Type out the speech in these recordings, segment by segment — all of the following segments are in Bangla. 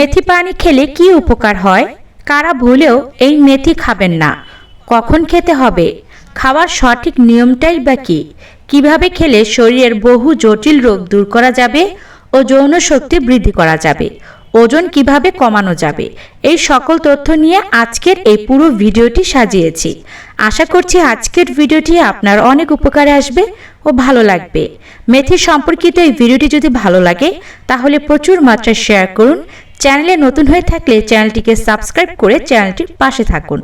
মেথি পানি খেলে কি উপকার হয়? কারা ভুলেও এই মেথি খাবেন না। কখন খেতে হবে? খাওয়ার সঠিক নিয়মটাই বা কী? কীভাবে খেলে শরীরের বহু জটিল রোগ দূর করা যাবে ও যৌন শক্তি বৃদ্ধি করা যাবে? ওজন কীভাবে কমানো যাবে? এই সকল তথ্য নিয়ে আজকের এই পুরো ভিডিওটি সাজিয়েছি। আশা করছি আজকের ভিডিওটি আপনার অনেক উপকারে আসবে ও ভালো লাগবে। মেথি সম্পর্কিত এই ভিডিওটি যদি ভালো লাগে, তাহলে প্রচুর মাত্রায় শেয়ার করুন চ্যানেলে নতুন হয়ে থাকলে চ্যানেলটিকে সাবস্ক্রাইব করে চ্যানেলটির পাশে থাকুন।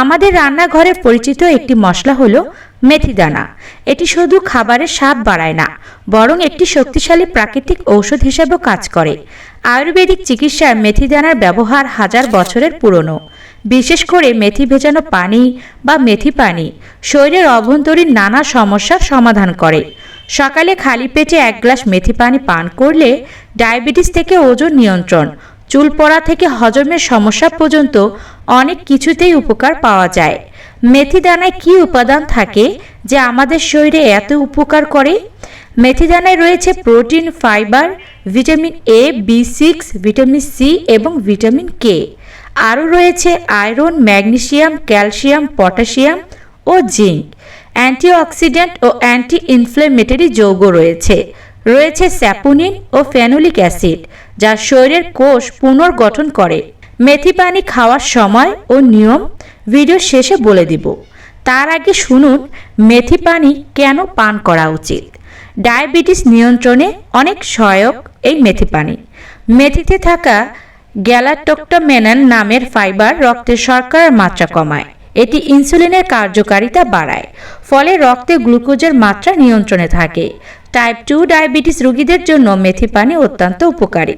আমাদের রান্নাঘরে পরিচিত একটি মশলা হলো মেথি দানা। এটি শুধু খাবারের স্বাদ বাড়ায় না, বরং একটি শক্তিশালী প্রাকৃতিক ঔষধ হিসেবেও কাজ করে। আয়ুর্বেদিক চিকিৎসায় মেথি দানার ব্যবহার হাজার বছরের পুরনো। বিশেষ করে মেথি ভেজানো পানি বা মেথি পানি শরীরের অভ্যন্তরীণ নানা সমস্যার সমাধান করে। সকালে খালি পেটে এক গ্লাস মেথি পানি পান করলে ডায়াবেটিস থেকে ওজন নিয়ন্ত্রণ, চুল পড়া থেকে হজমের সমস্যা পর্যন্ত অনেক কিছুতেই উপকার পাওয়া যায়। মেথি দানায় কী উপাদান থাকে যে আমাদের শরীরে এত উপকার করে? মেথি দানায় রয়েছে protein, fibre, vitamin A B six vitamin C এবং ভিটামিন কে আরও রয়েছে আয়রন ম্যাগনেশিয়াম ক্যালসিয়াম পটাশিয়াম ও জিঙ্ক। অ্যান্টিঅক্সিডেন্ট ও অ্যান্টি ইনফ্লেমেটরি যৌগ রয়েছে। রয়েছে স্যাপোনিন ও ফেনোলিক অ্যাসিড, যা শরীরের কোষ পুনর্গঠন করে। মেথি পানি খাওয়ার সময় ও নিয়ম ভিডিও শেষে বলে দিব। তার আগে শুনুন মেথি পানি কেন পান করা উচিত? ডায়াবেটিস নিয়ন্ত্রণে অনেক সহায়ক এই মেথি পানি মেথিতে থাকা গ্যালাটোক্টামেনান নামের ফাইবার রক্তে শর্করার মাত্রা কমায়। এটি ইনসুলিনের কার্যকারিতা বাড়ায়, ফলে রক্তে গ্লুকোজের মাত্রা নিয়ন্ত্রণে থাকে। টাইপ টু ডায়াবেটিস রোগীদের জন্য মেথি পানি অত্যন্ত উপকারী।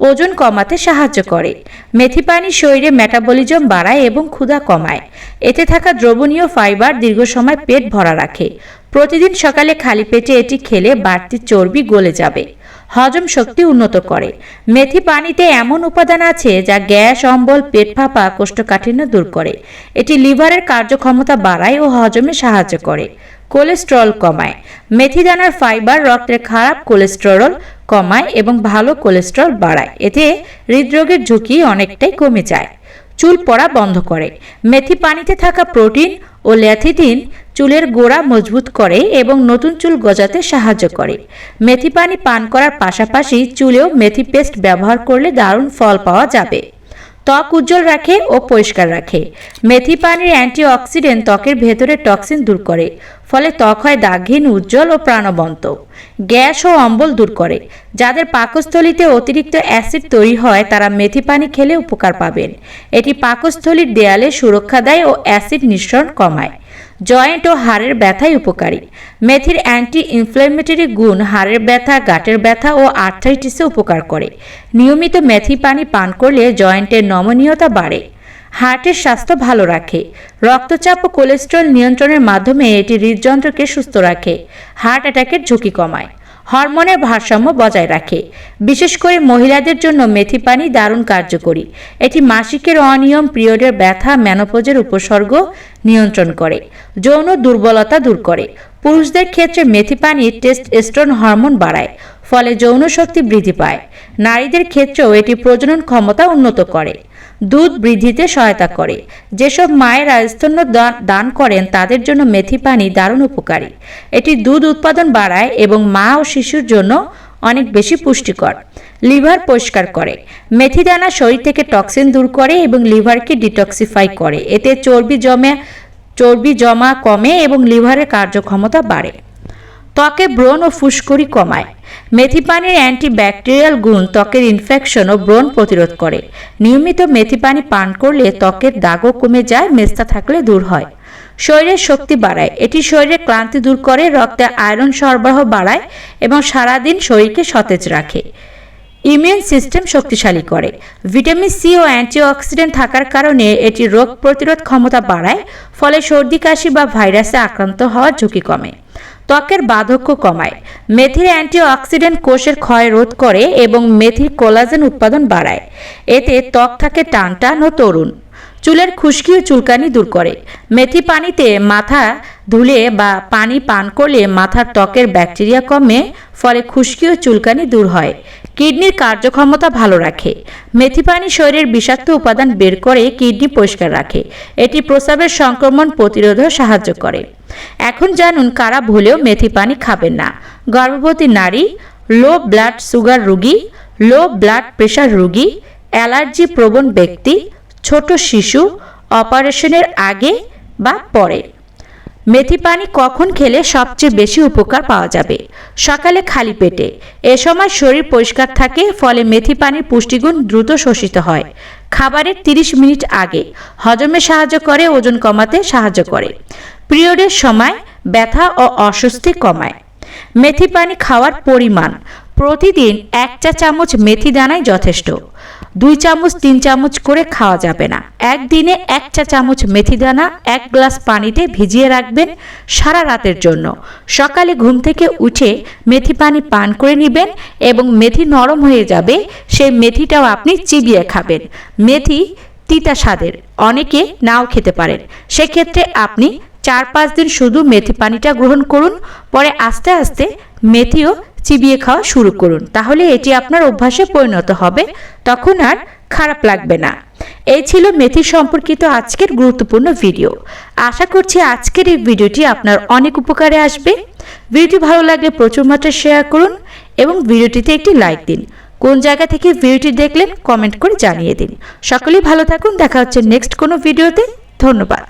ওজন কমাতে সাহায্য করে। মেথি পানি শরীরে মেটাবলিজম বাড়ায় এবং ক্ষুধা কমায়। এতে থাকা দ্রবণীয় ফাইবার দীর্ঘ সময় পেট ভরা রাখে। প্রতিদিন সকালে খালি পেটে এটি খেলে বাড়তি চর্বি গলে যাবে। হজম শক্তি উন্নত করে। মেথি পানিতে এমন উপাদান আছে যা গ্যাস, অম্বল, পেট ফাঁপা, কোষ্ঠকাঠিন্য দূর করে। এটি লিভারের কার্যক্ষমতা বাড়ায় ও হজমে সাহায্য করে। কোলেস্টেরল কমায়। মেথি দানার ফাইবার রক্তের খারাপ কোলেস্টেরল কমায় এবং ভালো কোলেস্টেরল বাড়ায়। এতে হৃদরোগের ঝুঁকি অনেকটাই কমে যায়। চুল পড়া বন্ধ করে। মেথি পানিতে থাকা প্রোটিন ও ল্যাথিটিন চুলের গোড়া মজবুত করে এবং নতুন চুল গজাতে সাহায্য করে। মেথি পানি পান করার পাশাপাশি চুলেও মেথি পেস্ট ব্যবহার করলে দারুণ ফল পাওয়া যাবে। ত্বক উজ্জ্বল রাখে ও পরিষ্কার রাখে। মেথি পানির অ্যান্টিঅক্সিডেন্ট ত্বকের ভেতরে টক্সিন দূর করে, ফলে ত্বক হয় দাগহীন, উজ্জ্বল ও প্রাণবন্ত। গ্যাস ও অম্বল দূর করে। যাদের পাকস্থলিতে অতিরিক্ত অ্যাসিড তৈরি হয়, তারা মেথি পানি খেলে উপকার পাবেন। এটি পাকস্থলীর দেয়ালে সুরক্ষা দেয় ও অ্যাসিড নিঃসরণ কমায়। জয়েন্ট ও হাড়ের ব্যথায় উপকারী। মেথির অ্যান্টি ইনফ্লেমেটরি গুণ হাড়ের ব্যথা, গাটের ব্যথা ও আর্থাইটিসে উপকার করে। নিয়মিত মেথি পানি পান করলে জয়েন্টের নমনীয়তা বাড়ে। হার্টের স্বাস্থ্য ভালো রাখে। রক্তচাপ ও কোলেস্ট্রল নিয়ন্ত্রণের মাধ্যমে এটি হৃদযন্ত্রকে সুস্থ রাখে। হার্ট অ্যাটাকের ঝুঁকি কমায়। হরমোনের ভারসাম্য বজায় রাখে। বিশেষ করে মহিলাদের জন্য মেথি পানি দারুণ কার্যকরী। এটি মাসিকের অনিয়ম, পিরিয়ডের ব্যথা ম্যানোপোজের উপসর্গ নিয়ন্ত্রণ করে, যৌন দুর্বলতা দূর করে। পুরুষদের ক্ষেত্রে মেথি পানি টেস্ট স্টোন হরমোন বাড়ায়। ফলে যৌন শক্তি বৃদ্ধি পায়। নারীদের ক্ষেত্রেও এটি প্রজনন ক্ষমতা উন্নত করে। দুধ বৃদ্ধিতে সহায়তা করে। যেসব মায়েরা স্তন্য দান করেন, তাদের জন্য মেথি পানি দারুণ উপকারী। এটি দুধ উৎপাদন বাড়ায় এবং মা ও শিশুর জন্য অনেক বেশি পুষ্টিকর। লিভার পরিষ্কার করে। মেথি দানা শরীর থেকে টক্সিন দূর করে এবং লিভারকে ডিটক্সিফাই করে। এতে চর্বি জমে, চর্বি জমা কমে এবং লিভারের কার্যক্ষমতা বাড়ে। ত্বকে ব্রণ ও ফুসকুড়ি কমায়। মেথি পানির অ্যান্টিব্যাকটেরিয়াল গুণ ত্বকের ইনফেকশন ও ব্রণ প্রতিরোধ করে। নিয়মিত মেথি পানি পান করলে ত্বকের দাগও কমে যায়, মেস্তা থাকলে দূর হয়। শরীরের শক্তি বাড়ায়। এটি শরীরের ক্লান্তি দূর করে, রক্তে আয়রন সরবরাহ বাড়ায় এবং সারাদিন শরীরকে সতেজ রাখে। ইমিউন সিস্টেম শক্তিশালী করে। ভিটামিন সি ও অ্যান্টিঅক্সিডেন্ট থাকার কারণে এটি রোগ প্রতিরোধ ক্ষমতা বাড়ায়, ফলে সর্দি, কাশি বা ভাইরাসে আক্রান্ত হওয়ার ঝুঁকি কমে। ত্বকের বাধক্য কমায়। মেথির অ্যান্টিঅক্সিডেন্ট কোষের ক্ষয় রোধ করে এবং মেথির কোলাজেন উৎপাদন বাড়ায়। এতে ত্বক থাকে টান টান ও তরুণ। চুলের খুশকি ও চুলকানি দূর করে। মেথি পানিতে মাথা ধুলে বা পানি পান করলে মাথার ত্বকের ব্যাকটেরিয়া কমে, ফলে খুশকি ও চুলকানি দূর হয়। কিডনির কার্যক্ষমতা ভালো রাখে। মেথি পানি শরীরের বিষাক্ত উপাদান বের করে কিডনি পরিষ্কার রাখে। এটি প্রস্রাবের সংক্রমণ প্রতিরোধেও সাহায্য করে। এখন জানুন কারা ভুলেও মেথি পানি খাবেন না। গর্ভবতী নারী, লো ব্লাড সুগার রোগী, লো ব্লাড প্রেশার রোগী, অ্যালার্জি প্রবণ ব্যক্তি, ছোট শিশু, অপারেশনের আগে বা পরে। মেথি পানি কখন খেলে সবচেয়ে বেশি উপকার পাওয়া যাবে? সকালে খালি পেটে। এ সময় শরীর পরিষ্কার থাকে, ফলে মেথি পানির পুষ্টিগুণ দ্রুত শোষিত হয়। খাবারের 30 মিনিট আগে। হজমে সাহায্য করে, ওজন কমাতে সাহায্য করে। পিরিয়ডের সময় ব্যথা ও অস্বস্তি কমায়। মেথি পানি খাওয়ার পরিমাণ। প্রতিদিন এক চা চামচ মেথি দানাই যথেষ্ট। দুই চামচ, তিন চামচ করে খাওয়া যাবে না। একদিনে এক চা চামচ মেথি দানা, এক গ্লাস পানিতে ভিজিয়ে রাখবেন সারা রাতের জন্য। সকালে ঘুম থেকে উঠে মেথি পানি পান করে নেবেন এবং মেথি নরম হয়ে যাবে, সেই মেথিটাও আপনি চিবিয়ে খাবেন। মেথি তিতা স্বাদের, অনেকে নাও খেতে পারেন। সেক্ষেত্রে আপনি চার পাঁচ দিন শুধু মেথি পানিটা গ্রহণ করুন, পরে আস্তে আস্তে মেথিও চিবিয়ে খাওয়া শুরু করুন। তাহলে এটি আপনার অভ্যাসে পরিণত হবে। তখন আর খারাপ লাগবে না। এই ছিল মেথি সম্পর্কিত আজকের গুরুত্বপূর্ণ ভিডিও। আশা করছি আজকের এই ভিডিওটি আপনার অনেক উপকারে আসবে। ভিডিওটি ভালো লাগলে প্রচুর মাত্রায় শেয়ার করুন এবং ভিডিওটিতে একটি লাইক দিন। কোন জায়গা থেকে ভিডিওটি দেখলেন কমেন্ট করে জানিয়ে দিন। সকলেই ভালো থাকুন। দেখা হচ্ছে নেক্সট কোনো ভিডিওতে। ধন্যবাদ।